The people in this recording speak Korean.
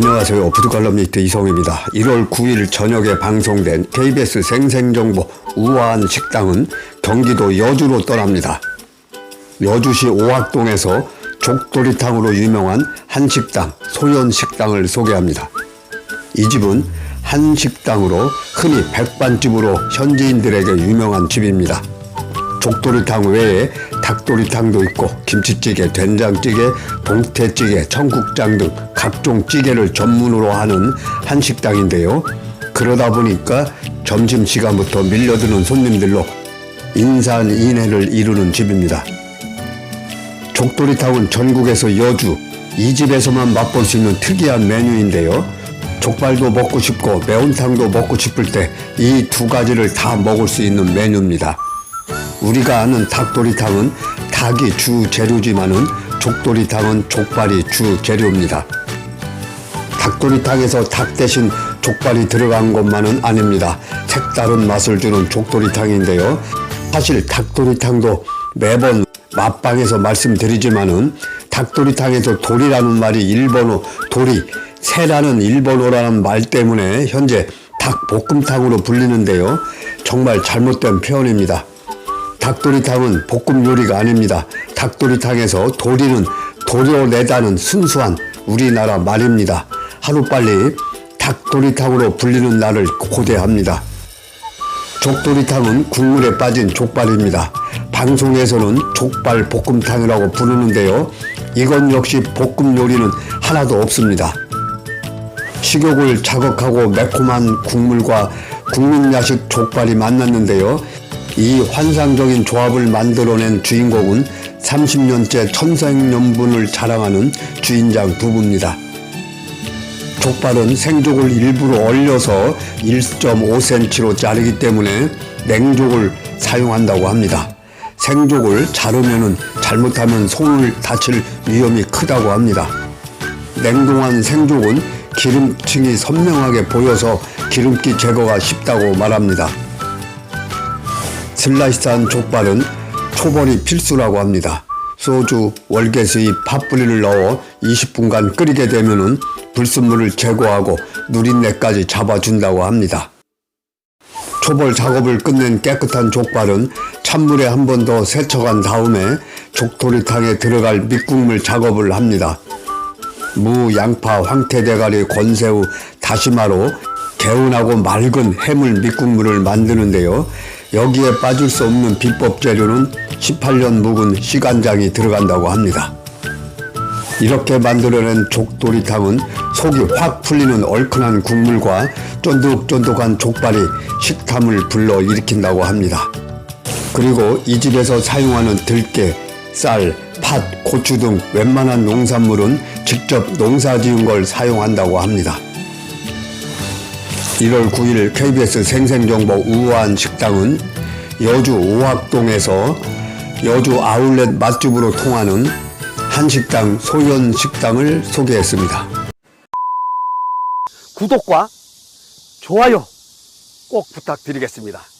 안녕하세요. 푸드칼럼니스트 이성입니다. 1월 9일 저녁에 방송된 KBS 생생정보 우아한 식당은 경기도 여주로 떠납니다. 여주시 오학동에서 족도리탕으로 유명한 한식당 소연식당을 소개합니다. 이 집은 한식당으로 흔히 백반집으로 현지인들에게 유명한 집입니다. 족도리탕 외에 닭도리탕도 있고 김치찌개, 된장찌개, 동태찌개, 청국장 등 각종 찌개를 전문으로 하는 한식당인데요. 그러다 보니까 점심시간부터 밀려드는 손님들로 인산인해를 이루는 집입니다. 족도리탕은 전국에서 여주 이 집에서만 맛볼 수 있는 특이한 메뉴인데요. 족발도 먹고 싶고 매운탕도 먹고 싶을 때 이 두 가지를 다 먹을 수 있는 메뉴입니다. 우리가 아는 닭도리탕은 닭이 주 재료지만은 족도리탕은 족발이 주 재료입니다. 닭도리탕에서 닭 대신 족발이 들어간 것만은 아닙니다. 색다른 맛을 주는 족도리탕인데요. 사실 닭도리탕도 매번 맛방에서 말씀드리지만은 닭도리탕에서 돌이라는 말이 일본어 돌이 새라는 일본어라는 말 때문에 현재 닭볶음탕으로 불리는데요. 정말 잘못된 표현입니다. 닭도리탕은 볶음 요리가 아닙니다. 닭도리탕에서 도리는 도려내다는 순수한 우리나라 말입니다. 하루빨리 닭도리탕으로 불리는 날을 고대합니다. 족도리탕은 국물에 빠진 족발입니다. 방송에서는 족발 볶음탕이라고 부르는데요. 이건 역시 볶음 요리는 하나도 없습니다. 식욕을 자극하고 매콤한 국물과 국민 야식 족발이 만났는데요. 이 환상적인 조합을 만들어낸 주인공은 30년째 천생연분을 자랑하는 주인장 부부입니다. 족발은 생족을 일부러 얼려서 1.5cm로 자르기 때문에 냉족을 사용한다고 합니다. 생족을 자르면은 잘못하면 손을 다칠 위험이 크다고 합니다. 냉동한 생족은 기름층이 선명하게 보여서 기름기 제거가 쉽다고 말합니다. 슬라이스한 족발은 초벌이 필수라고 합니다. 소주, 월계수잎, 팥뿌리를 넣어 20분간 끓이게 되면은 불순물을 제거하고 누린내까지 잡아준다고 합니다. 초벌 작업을 끝낸 깨끗한 족발은 찬물에 한 번 더 세척한 다음에 족도리탕에 들어갈 밑국물 작업을 합니다. 무, 양파, 황태대가리, 건새우, 다시마로 개운하고 맑은 해물 밑국물을 만드는데요. 여기에 빠질 수 없는 비법 재료는 18년 묵은 시간장이 들어간다고 합니다. 이렇게 만들어낸 족도리탕은 속이 확 풀리는 얼큰한 국물과 쫀득쫀득한 족발이 식탐을 불러 일으킨다고 합니다. 그리고 이 집에서 사용하는 들깨, 쌀, 팥, 고추 등 웬만한 농산물은 직접 농사 지은 걸 사용한다고 합니다. 1월 9일 KBS 생생정보 우아한 식당은 여주 오학동에서 여주 아울렛 맛집으로 통하는 한식당 소연식당을 소개했습니다. 구독과 좋아요 꼭 부탁드리겠습니다.